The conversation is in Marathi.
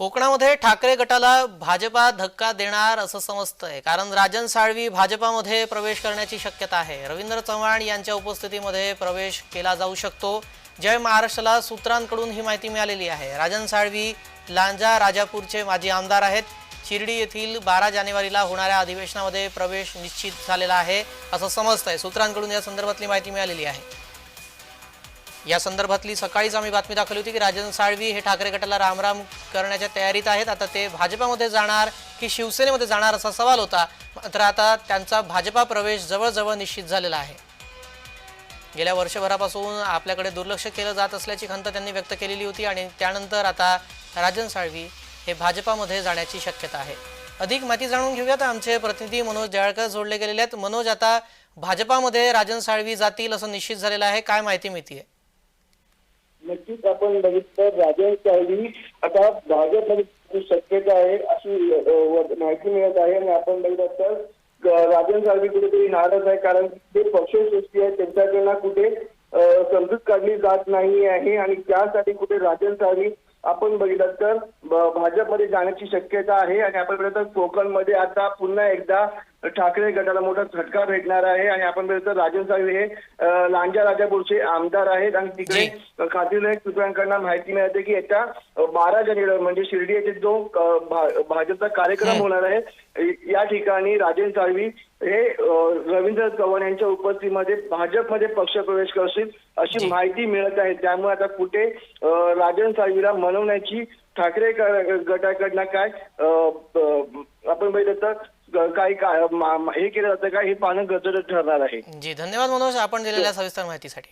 कोकणामध्ये ठाकरे गटाला भाजपा धक्का देणार असं समजतंय. कारण राजन साळवी भाजपामध्ये प्रवेश करण्याची शक्यता आहे. रवींद्र चव्हाण यांच्या उपस्थितीमध्ये प्रवेश केला जाऊ शकतो. जय महाराष्ट्राला सूत्रांकडून ही माहिती मिळालेली आहे. राजन साळवी लांजा राजापूरचे माजी आमदार आहेत. शिर्डी येथील बारा जानेवारीला होणाऱ्या अधिवेशनामध्ये प्रवेश निश्चित झालेला आहे असं समजतंय. सूत्रांकडून या संदर्भातली माहिती मिळालेली आहे. या संदर्भातली सकाळीच आम्ही बातमी दाखवली होती की राजन साळवी हे ठाकरे गटाला रामराम करण्याच्या तयारीत आहेत. आता ते भाजपामध्ये जाणार की शिवसेनेमध्ये जाणार असा सवाल होता. मात्र आता त्यांचा भाजपा प्रवेश जवळजवळ निश्चित झालेला आहे. गेल्या वर्षभरापासून आपल्याकडे दुर्लक्ष केलं जात असल्याची खंत त्यांनी व्यक्त केलेली होती आणि त्यानंतर आता राजन साळवी हे भाजपामध्ये जाण्याची शक्यता आहे. अधिक माहिती जाणून घेऊयात. आमचे प्रतिनिधी मनोज जळकर जोडले गेलेले आहेत. मनोज आता भाजपामध्ये राजन साळवी जातील असं निश्चित झालेलं आहे. काय माहिती मिळतीये? नक्कीच आपण बघितलं राजन साळवी आता भाजपमध्ये शक्यता आहे अशी माहिती मिळत आहे आणि आपण बघितलं तर राजन साळवी कुठेतरी नाराज आहे कारण ते पक्षसृष्टी आहे त्यांच्याकडनं कुठे समजूत काढली जात नाही आहे आणि त्यासाठी कुठे राजन साळवी आपण बघितलं तर भाजपमध्ये जाण्याची शक्यता आहे आणि आपण बघितलं तर कोकणमध्ये आता पुन्हा एकदा ठाकरे गटाला मोठा झटका भेटणार आहे आणि आपण बघितलं राजन साळवी हे लांजा राजापूरचे आमदार आहेत आणि तिकडे खातील सूत्रांकडनं माहिती मिळते की येत्या बारा जानेवारी म्हणजे शिर्डी येथे जो भाजपचा कार्यक्रम होणार आहे या ठिकाणी राजन साळवी हे रवींद्र चव्हाण यांच्या उपस्थितीमध्ये भाजपमध्ये पक्षप्रवेश करतील अशी माहिती मिळत आहे. त्यामुळे आता कुठे राजन साळवीला मनवण्याची ठाकरे गटाकडनं काय आपण बघितलं तर काही हे केलं जातं का हे पाहणं गरजेचं ठरणार आहे. जी धन्यवाद मनोज आपण दिलेल्या सविस्तर माहितीसाठी.